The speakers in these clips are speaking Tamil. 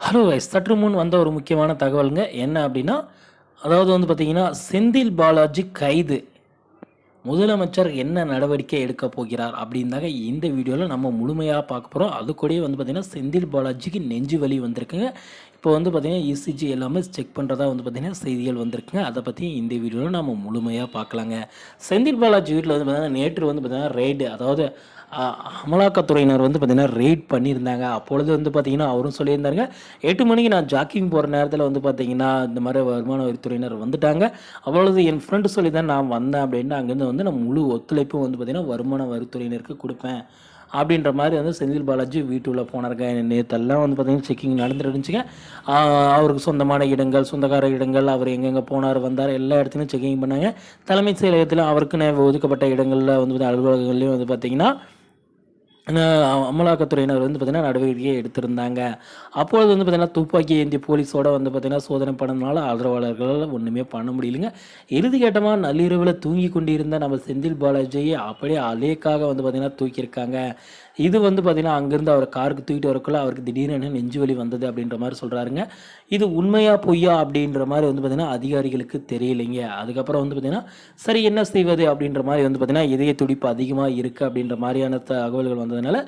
ஹலோ guys, சற்று முன் வந்த ஒரு முக்கியமான தகவலுங்க. என்ன அப்படின்னா அதாவது வந்து பார்த்தீங்கன்னா செந்தில் பாலாஜி கைது. முதலமைச்சர் என்ன நடவடிக்கை எடுக்க போகிறார் அப்படின்னாங்க இந்த வீடியோவில் நம்ம முழுமையாக பார்க்க போகிறோம் அது கூடயே வந்து பார்த்திங்கன்னா செந்தில் பாலாஜிக்கு நெஞ்சு வலி வந்திருக்குங்க. இப்போ வந்து பார்த்திங்கன்னா இசிஜி எல்லாமே செக் பண்ணுறதா வந்து பார்த்திங்கன்னா செய்திகள் வந்திருக்குங்க. அதை பற்றி இந்த வீடியோவில் நம்ம முழுமையாக பார்க்கலாங்க செந்தில் பாலாஜி வீட்டில் வந்து பார்த்திங்கன்னா நேற்று வந்து பார்த்திங்கன்னா ரெய்டு அதாவது அமலாக்கத்துறையினர் வந்து பார்த்திங்கன்னா ரெய்ட் பண்ணியிருந்தாங்க. அப்பொழுது வந்து பார்த்திங்கன்னா அவரும் சொல்லியிருந்தாருங்க எட்டு மணிக்கு நான் ஜாக்கிங் போகிற நேரத்தில் வந்து பார்த்திங்கன்னா இந்த மாதிரி வருமான வரித்துறையினர் வந்துட்டாங்க. அவ்வளவு என் ஃப்ரெண்டு சொல்லி தான் நான் வந்தேன் அப்படின்னு அங்கேருந்து வந்து நான் முழு ஒத்துழைப்பும் வந்து பார்த்திங்கன்னா வருமான வரித்துறையினருக்கு கொடுப்பேன். அப்படின்ற மாதிரி வந்து செந்தில் பாலாஜி வீட்டுக்குள்ளே போனாருங்க. நேற்றெல்லாம் வந்து பார்த்திங்கன்னா செக்கிங் நடந்துட்டு இருந்துச்சுங்க. அவருக்கு சொந்தமான இடங்கள் சொந்தக்கார இடங்கள் அவர் எங்கெங்கே போனார் வந்தார் எல்லா இடத்துலையும் செக்கிங் பண்ணாங்க. தலைமைச் செயலகத்தில் அவருக்குன்னு ஒதுக்கப்பட்ட இடங்களில் வந்து பார்த்தீங்கன்னா அலுவலகங்கள்லையும் வந்து பார்த்திங்கன்னா அமலாக்கத்துறையினர் வந்து பார்த்திங்கன்னா நடவடிக்கையை எடுத்திருந்தாங்க. அப்பொழுது வந்து பார்த்திங்கன்னா துப்பாக்கி ஏந்தி போலீஸோட வந்து பார்த்திங்கன்னா சோதனை பண்ணதுனால ஆதரவாளர்களால் ஒன்றுமே பண்ண முடியலைங்க. இறுதி கட்டமாக நள்ளிரவில் தூங்கி கொண்டிருந்த நம்ம செந்தில் பாலாஜியை அப்படியே அலேக்காக வந்து பார்த்திங்கன்னா தூக்கியிருக்காங்க. இது வந்து பார்த்திங்கன்னா அங்கேருந்து அவர் காருக்கு தூக்கிட்டு வரக்குள்ள அவருக்கு திடீரென நெஞ்சு வலி வந்தது அப்படின்ற மாதிரி சொல்கிறாருங்க இது உண்மையா பொய்யா அப்படின்ற மாதிரி வந்து பார்த்திங்கன்னா அதிகாரிகளுக்கு தெரியலைங்க. அதுக்கப்புறம் வந்து பார்த்திங்கன்னா சரி என்ன செய்வது அப்படின்ற மாதிரி வந்து பார்த்திங்கன்னா இதய துடிப்பு அதிகமாக இருக்குது அப்படின்ற மாதிரியான தகவல்கள் வந்ததுனால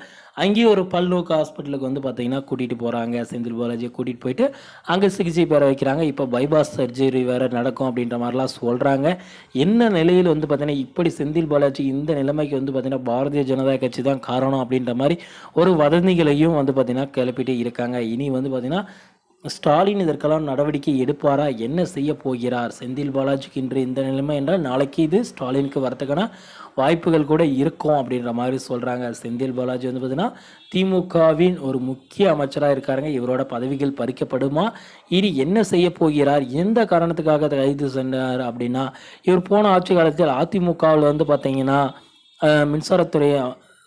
அங்கேயும் ஒரு பல்நோக்கு ஹாஸ்பிட்டலுக்கு வந்து பார்த்திங்கன்னா கூட்டிகிட்டு போகிறாங்க செந்தில் பாலாஜியை கூட்டிகிட்டு போயிட்டு அங்கே சிகிச்சை பெற வைக்கிறாங்க. இப்போ பைபாஸ் சர்ஜரி வேறு நடக்கும் அப்படின்ற மாதிரிலாம் சொல்கிறாங்க என்ன நிலையில் வந்து பார்த்திங்கன்னா இப்படி செந்தில் பாலாஜி இந்த நிலைமைக்கு வந்து பார்த்திங்கன்னா பாரதிய ஜனதா கட்சி தான் காரணம் அப்படின்னு அப்படின்ற மாதிரி ஒரு வதந்திகளையும் வந்து பார்த்திங்கன்னா கிளப்பிட்டே இருக்காங்க. இனி வந்து பார்த்திங்கன்னா ஸ்டாலின் இதற்கெல்லாம் நடவடிக்கை எடுப்பாரா? என்ன செய்ய போகிறார்? செந்தில் பாலாஜிக்கு இன்று இந்த நிலைமை என்றால் நாளைக்கு இது ஸ்டாலினுக்கு வரத்துக்கான வாய்ப்புகள் கூட இருக்கும் அப்படின்ற மாதிரி சொல்கிறாங்க செந்தில் பாலாஜி வந்து பார்த்திங்கன்னா திமுகவின் ஒரு முக்கிய அமைச்சராக இருக்காருங்க. இவரோட பதவிகள் பறிக்கப்படுமா? இனி என்ன செய்ய போகிறார்? எந்த காரணத்துக்காக கைது சென்றார் அப்படின்னா இவர் போன ஆட்சி காலத்தில் அதிமுகவில் வந்து பார்த்திங்கன்னா மின்சாரத்துறை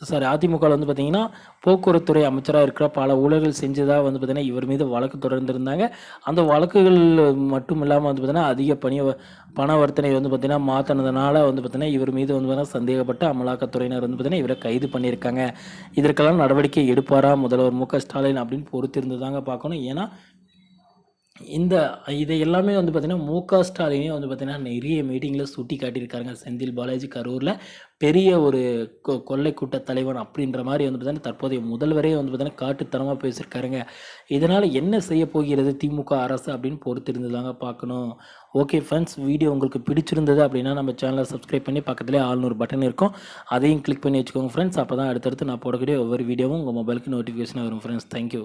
சாரி அதிமுகவில் வந்து பார்த்தீங்கன்னா போக்குவரத்துறை அமைச்சராக இருக்கிற பல ஊழல்கள் செஞ்சதாக வந்து பார்த்திங்கன்னா இவர் மீது வழக்கு தொடர்ந்திருந்தாங்க. அந்த வழக்குகள் மட்டும் இல்லாமல் வந்து பார்த்திங்கன்னா அதிக பணி பண வர்த்தனை வந்து பார்த்திங்கன்னா மாற்றினதுனால வந்து பார்த்திங்கன்னா இவர் மீது வந்து பார்த்தீங்கன்னா சந்தேகப்பட்டு அமலாக்கத்துறையினர் வந்து பார்த்திங்கன்னா இவரை கைது பண்ணியிருக்காங்க. இதற்கெல்லாம் நடவடிக்கை எடுப்பாரா முதல்வர் மு க ஸ்டாலின் அப்படின்னு பொறுத்திருந்து தாங்க பார்க்கணும். ஏன்னா இந்த இதை எல்லாமே வந்து பார்த்தீங்கன்னா மு க ஸ்டாலினே வந்து பார்த்தீங்கன்னா நிறைய மீட்டிங்கில் சுட்டி காட்டியிருக்காருங்க. செந்தில் பாலாஜி கரூரில் பெரிய ஒரு கொ கொள்ளை கூட்ட தலைவன் அப்படின்ற மாதிரி வந்து பார்த்தீங்கன்னா தற்போதைய முதல்வரே வந்து பார்த்திங்கன்னா காட்டுத்தனமாக பேசியிருக்காருங்க. இதனால் என்ன செய்ய போகிறது திமுக அரசு அப்படின்னு பொறுத்திருந்து தாங்க பார்க்கணும். ஓகே ஃப்ரெண்ட்ஸ் வீடியோ உங்களுக்கு பிடிச்சிருந்தது அப்படின்னா நம்ம சேனலை சப்ஸ்கிரைப் பண்ணி பக்கத்துலேயே ஆள்நூறு பட்டன் இருக்கும். அதையும் கிளிக் பண்ணி வச்சுக்கோங்க ஃப்ரெண்ட்ஸ் அப்போ தான் அடுத்தடுத்து நான் போடக்கூடிய ஒவ்வொரு வீடியோவும் உங்கள் மொபைலுக்கு நோட்டிஃபிகேஷன் வரும் ஃப்ரெண்ட்ஸ் தேங்க்யூ